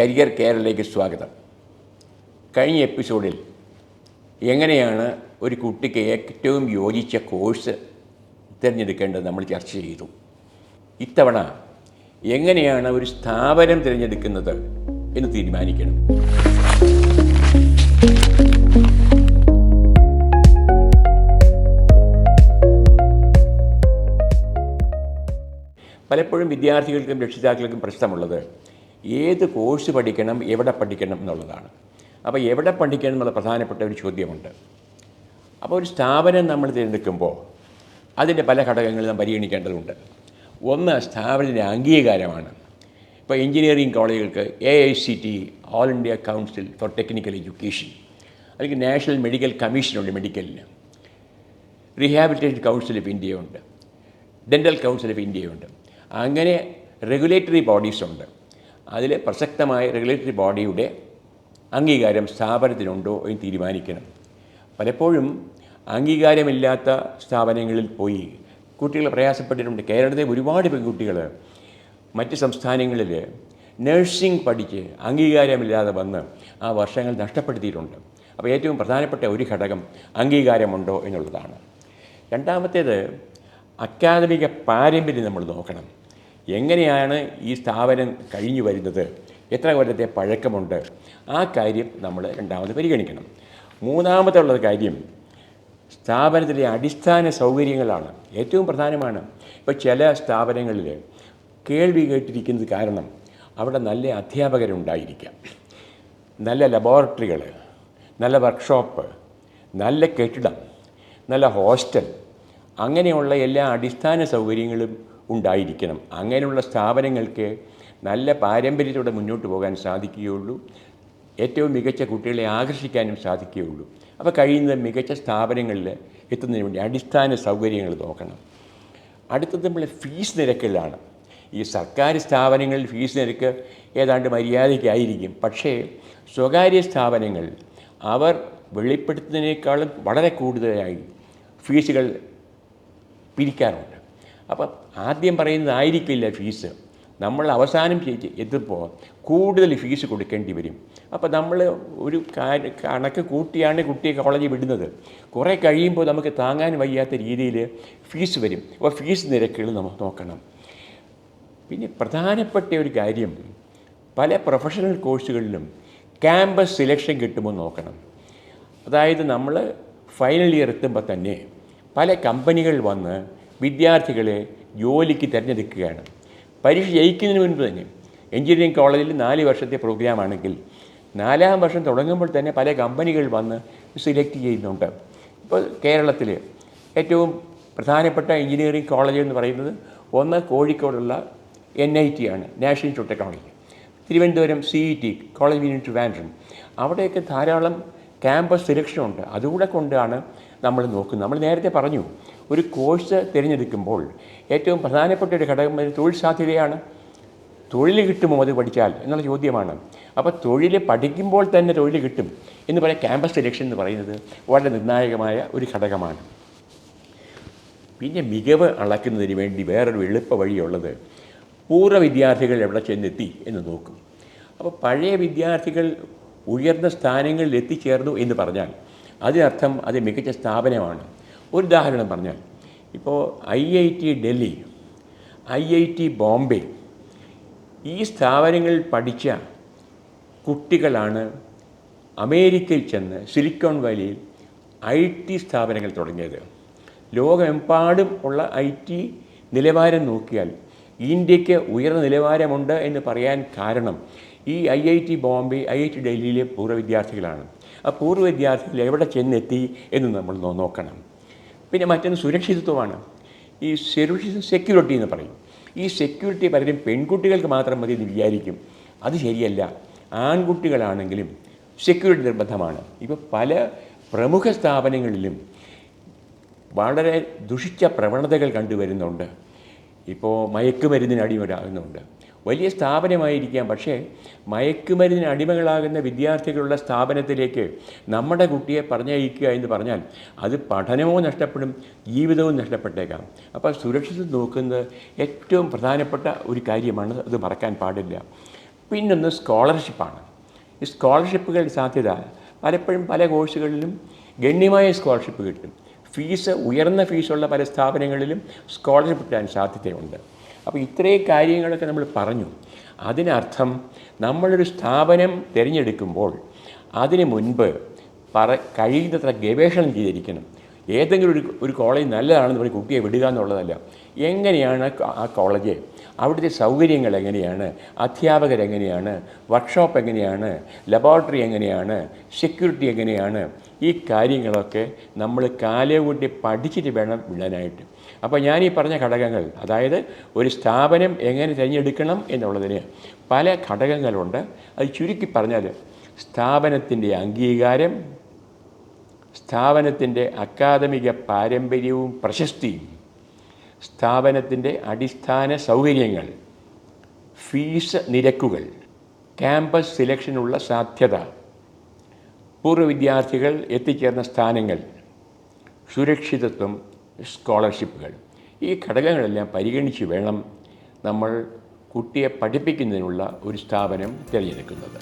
Career കേരളയിലേക്ക് സ്വാഗതം. കഴിഞ്ഞ എപ്പിസോഡിൽ എങ്ങനെയാണ് ഒരു കുട്ടിക്ക് ഏറ്റവും യോജിച്ച കോഴ്സ് തിരഞ്ഞെടുക്കേണ്ടത് നമ്മൾ ചർച്ച ചെയ്തു. ഇത്തവണ എങ്ങനെയാണ് ഒരു സ്ഥാപനം തിരഞ്ഞെടുക്കുന്നത് എന്ന് തീരുമാനിക്കണം. പലപ്പോഴും വിദ്യാർത്ഥികൾക്കും രക്ഷിതാക്കൾക്കും പ്രശ്നമുള്ളത് ഏത് കോഴ്സ് പഠിക്കണം എവിടെ പഠിക്കണം എന്നുള്ളതാണ്. അപ്പോൾ എവിടെ പഠിക്കണം എന്നുള്ള പ്രധാനപ്പെട്ട ഒരു ചോദ്യമുണ്ട്. അപ്പോൾ ഒരു സ്ഥാപനം നമ്മൾ തിരഞ്ഞെടുക്കുമ്പോൾ അതിന്റെ പല ഘടകങ്ങളും നാം പരിഗണിക്കേണ്ടതുണ്ട്. ഒന്ന് സ്ഥാപനത്തിന്റെ അംഗീകാരമാണ്. ഇപ്പോൾ എഞ്ചിനീയറിംഗ് കോളേജുകൾക്ക് A I C T all India council for technical education അല്ലെങ്കിൽ നാഷണൽ മെഡിക്കൽ കമ്മീഷനുണ്ട് മെഡിക്കലിന്. റീഹാബിലിറ്റേഷൻ കൗൺസിൽ ഓഫ് ഇന്ത്യയുണ്ട് ഡെന്റൽ കൗൺസിൽ ഓഫ് ഇന്ത്യയുണ്ട് അങ്ങനെ റെഗുലേറ്ററി ബോഡീസ് അതിൽ പ്രസക്തമായ റെഗുലേറ്ററി ബോഡിയുടെ അംഗീകാരം സ്ഥാപനത്തിനുണ്ടോ എന്ന് തീരുമാനിക്കണം. പലപ്പോഴും അംഗീകാരമില്ലാത്ത സ്ഥാപനങ്ങളിൽ പോയി കുട്ടികൾ പ്രയാസപ്പെട്ടിട്ടുണ്ട്. കേരളത്തിലെ ഒരുപാട് പെൺകുട്ടികൾ മറ്റ് സംസ്ഥാനങ്ങളിൽ നഴ്സിംഗ് പഠിച്ച് അംഗീകാരമില്ലാതെ വന്ന് ആ വർഷങ്ങൾ നഷ്ടപ്പെടുത്തിയിട്ടുണ്ട്. അപ്പോൾ ഏറ്റവും പ്രധാനപ്പെട്ട ഒരു ഘടകം അംഗീകാരമുണ്ടോ എന്നുള്ളതാണ്. രണ്ടാമത്തേത് അക്കാദമിക പാരമ്പര്യം നമ്മൾ നോക്കണം. എങ്ങനെയാണ് ഈ സ്ഥാപനം കഴിഞ്ഞു വരുന്നത്? എത്ര കൊല്ലത്തെ പഴക്കമുണ്ട്? ആ കാര്യം നമ്മൾ രണ്ടാമത് പരിഗണിക്കണം. മൂന്നാമതുള്ള കാര്യം സ്ഥാപനത്തിലെ അടിസ്ഥാന സൗകര്യങ്ങളാണ് ഏറ്റവും പ്രധാനമാണ്. ഇപ്പോൾ ചില സ്ഥാപനങ്ങളിൽ കേൾവി കേട്ടിരിക്കുന്നത് കാരണം അവിടെ നല്ല അധ്യാപകരുണ്ടായിരിക്കാം. നല്ല ലബോറട്ടറികൾ നല്ല വർക്ക്ഷോപ്പ് നല്ല കെട്ടിടം നല്ല ഹോസ്റ്റൽ അങ്ങനെയുള്ള എല്ലാ അടിസ്ഥാന സൗകര്യങ്ങളും ഉണ്ടായിരിക്കണം. അങ്ങനെയുള്ള സ്ഥാപനങ്ങൾക്ക് നല്ല പാരമ്പര്യത്തോടെ മുന്നോട്ട് പോകാൻ സാധിക്കുകയുള്ളൂ. ഏറ്റവും മികച്ച കുട്ടികളെ ആകർഷിക്കാനും സാധിക്കുകയുള്ളൂ. അപ്പോൾ കഴിയുന്ന മികച്ച സ്ഥാപനങ്ങളിൽ എത്തുന്നതിന് വേണ്ടി അടിസ്ഥാന സൗകര്യങ്ങൾ നോക്കണം. അടുത്തത് നമ്മൾ ഫീസ് നിരക്കിലാണ്. ഈ സർക്കാർ സ്ഥാപനങ്ങളിൽ ഫീസ് നിരക്ക് ഏതാണ്ട് മര്യാദയ്ക്കായിരിക്കും. പക്ഷേ സ്വകാര്യ സ്ഥാപനങ്ങൾ അവർ വെളിപ്പെടുത്തുന്നതിനേക്കാളും വളരെ കൂടുതലായി ഫീസുകൾ പിരിക്കാറുണ്ട്. അപ്പം ആദ്യം പറയുന്നതായിരിക്കില്ല ഫീസ്. നമ്മൾ അവസാനം എത്തുമ്പോൾ കൂടുതൽ ഫീസ് കൊടുക്കേണ്ടി വരും. അപ്പോൾ നമ്മൾ ഒരു കണക്ക് കൂട്ടിയാണ് കുട്ടിയെ കോളേജിൽ വിടുന്നത്. കുറേ കഴിയുമ്പോൾ നമുക്ക് താങ്ങാൻ വയ്യാത്ത രീതിയിൽ ഫീസ് വരും. അപ്പോൾ ഫീസ് നിരക്കുകൾ നമ്മൾ നോക്കണം. പിന്നെ പ്രധാനപ്പെട്ട ഒരു കാര്യം പല പ്രൊഫഷണൽ കോഴ്സുകളിലും ക്യാമ്പസ് സെലക്ഷൻ കിട്ടുമ്പോൾ നോക്കണം. അതായത് നമ്മൾ ഫൈനൽ ഇയർ എത്തുമ്പോൾ തന്നെ പല കമ്പനികൾ വന്ന് വിദ്യാർത്ഥികളെ ജോലിക്ക് തിരഞ്ഞെടുക്കുകയാണ്. പരീക്ഷ ജയിക്കുന്നതിന് മുൻപ് തന്നെ എഞ്ചിനീയറിംഗ് കോളേജിൽ നാല് വർഷത്തെ പ്രോഗ്രാമാണെങ്കിൽ നാലാം വർഷം തുടങ്ങുമ്പോൾ തന്നെ പല കമ്പനികൾ വന്ന് സെലക്ട് ചെയ്യുന്നുണ്ട്. ഇപ്പോൾ കേരളത്തിൽ ഏറ്റവും പ്രധാനപ്പെട്ട എഞ്ചിനീയറിംഗ് കോളേജ് എന്ന് പറയുന്നത് ഒന്ന് കോഴിക്കോടുള്ള എൻ ഐ ടി ആണ് national institute technology Thiruvananthapuram C E T college unit Trivandrum അവിടെയൊക്കെ ധാരാളം ക്യാമ്പസ് സെലക്ഷൻ ഉണ്ട്. അതുകൂടെ കൊണ്ടാണ് നമ്മൾ നോക്കുന്നത്. നമ്മൾ നേരത്തെ പറഞ്ഞു ഒരു കോഴ്സ് തിരഞ്ഞെടുക്കുമ്പോൾ ഏറ്റവും പ്രധാനപ്പെട്ട ഒരു ഘടകം തൊഴിൽ സാധ്യതയാണ്. തൊഴിൽ കിട്ടുമോ അത് പഠിച്ചാൽ എന്നുള്ള ചോദ്യമാണ്. അപ്പോൾ തൊഴിൽ പഠിക്കുമ്പോൾ തന്നെ തൊഴിൽ കിട്ടും എന്ന് പറയാൻ ക്യാമ്പസ് സെലക്ഷൻ എന്ന് പറയുന്നത് വളരെ നിർണായകമായ ഒരു ഘടകമാണ്. പിന്നെ മികവ് അളക്കുന്നതിന് വേണ്ടി വേറൊരു എളുപ്പ വഴിയുള്ളത് പൂർവ വിദ്യാർത്ഥികൾ എവിടെ ചെന്നെത്തി എന്ന് നോക്കും. അപ്പോൾ പഴയ വിദ്യാർത്ഥികൾ ഉയർന്ന സ്ഥാനങ്ങളിൽ എത്തിച്ചേർന്നു എന്ന് പറഞ്ഞാൽ അതിനർത്ഥം അത് മികച്ച സ്ഥാപനമാണ്. ഒരു ഉദാഹരണം പറഞ്ഞാൽ ഇപ്പോൾ I I T Delhi I I T Bombay ഈ സ്ഥാപനങ്ങളിൽ പഠിച്ച കുട്ടികളാണ് അമേരിക്കയിൽ ചെന്ന് സിലിക്കോൺ വാലിയിൽ ഐ ടി സ്ഥാപനങ്ങൾ തുടങ്ങിയത്. ലോകമെമ്പാടും ഉള്ള ഐ ടി നിലവാരം നോക്കിയാൽ ഇന്ത്യയ്ക്ക് ഉയർന്ന നിലവാരമുണ്ട് എന്ന് പറയാൻ കാരണം ഈ I I T Bombay I I T ഡൽഹിയിലെ പൂർവ വിദ്യാർത്ഥികളാണ്. ആ പൂർവ വിദ്യാർത്ഥികൾ എവിടെ ചെന്നെത്തി എന്ന് നമ്മൾ നോക്കണം. പിന്നെ മറ്റൊന്ന് സുരക്ഷിതത്വമാണ്. ഈ സുരക്ഷിത സെക്യൂരിറ്റി എന്ന് പറയും. ഈ സെക്യൂരിറ്റി പലരും പെൺകുട്ടികൾക്ക് മാത്രം മതി എന്ന് വിചാരിക്കും. അത് ശരിയല്ല. ആൺകുട്ടികളാണെങ്കിലും സെക്യൂരിറ്റി നിർബന്ധമാണ്. ഇപ്പോൾ പല പ്രമുഖ സ്ഥാപനങ്ങളിലും വളരെ ദുഷിച്ച പ്രവണതകൾ കണ്ടുവരുന്നുണ്ട്. ഇപ്പോൾ മയക്കുമരുന്നിന് അടിമരാകുന്നുണ്ട് വലിയ സ്ഥാപനമായിരിക്കാം. പക്ഷേ മയക്കുമരുന്നിന് അടിമകളാകുന്ന വിദ്യാർത്ഥികളുള്ള സ്ഥാപനത്തിലേക്ക് നമ്മുടെ കുട്ടിയെ പറഞ്ഞയക്കുക എന്ന് പറഞ്ഞാൽ അത് പഠനമോ നഷ്ടപ്പെടും ജീവിതവും നഷ്ടപ്പെട്ടേക്കാം. അപ്പോൾ സുരക്ഷിതം നോക്കുന്നത് ഏറ്റവും പ്രധാനപ്പെട്ട ഒരു കാര്യമാണ്. അത് മറക്കാൻ പാടില്ല. പിന്നൊന്ന് സ്കോളർഷിപ്പാണ്. ഈ സ്കോളർഷിപ്പുകളുടെ സാധ്യത പലപ്പോഴും പല കോഴ്സുകളിലും ഗണ്യമായ സ്കോളർഷിപ്പ് കിട്ടും. ഫീസ് ഉയർന്ന ഫീസുള്ള പല സ്ഥാപനങ്ങളിലും സ്കോളർഷിപ്പ് കിട്ടാൻ സാധ്യതയുണ്ട്. അപ്പോൾ ഇത്രയും കാര്യങ്ങളൊക്കെ നമ്മൾ പറഞ്ഞു. അതിനർത്ഥം നമ്മളൊരു സ്ഥാപനം തിരഞ്ഞെടുക്കുമ്പോൾ അതിന് മുൻപ് പറ കഴിയുന്നത്ര ഗവേഷണം ചെയ്തിരിക്കണം. ഏതെങ്കിലും ഒരു ഒരു കോളേജ് നല്ലതാണെന്ന് പറഞ്ഞ് കുട്ടിയെ വിടുക എന്നുള്ളതല്ല. എങ്ങനെയാണ് ആ- കോളേജ് അവിടുത്തെ സൗകര്യങ്ങൾ എങ്ങനെയാണ് അധ്യാപകരെങ്ങനെയാണ്? വർക്ക്ഷോപ്പ് എങ്ങനെയാണ്? ലബോറട്ടറി എങ്ങനെയാണ്? സെക്യൂരിറ്റി എങ്ങനെയാണ്? ഈ കാര്യങ്ങളൊക്കെ നമ്മൾ കാലകൂട്ടി പഠിച്ചിട്ട് വേണം വിടാനായിട്ട്. അപ്പോൾ ഞാൻ ഈ പറഞ്ഞ ഘടകങ്ങൾ അതായത് ഒരു സ്ഥാപനം എങ്ങനെ തിരഞ്ഞെടുക്കണം എന്നുള്ളതിന് പല ഘടകങ്ങളുണ്ട്. അത് ചുരുക്കി പറഞ്ഞാൽ സ്ഥാപനത്തിന്റെ അംഗീകാരം സ്ഥാപനത്തിന്റെ അക്കാദമിക പാരമ്പര്യവും പ്രശസ്തിയും സ്ഥാപനത്തിന്റെ അടിസ്ഥാന സൗകര്യങ്ങൾ ഫീസ് നിരക്കുകൾ ക്യാമ്പസ് സിലക്ഷനുള്ള സാധ്യത പൂർവ വിദ്യാർത്ഥികൾ എത്തിച്ചേർന്ന സ്ഥാനങ്ങൾ സുരക്ഷിതത്വം സ്കോളർഷിപ്പുകൾ. ഈ ഘടകങ്ങളെല്ലാം പരിഗണിച്ച് വേണം നമ്മൾ കുട്ടിയെ പഠിപ്പിക്കുന്നതിനുള്ള ഒരു സ്ഥാപനം തിരഞ്ഞെടുക്കുന്നത്.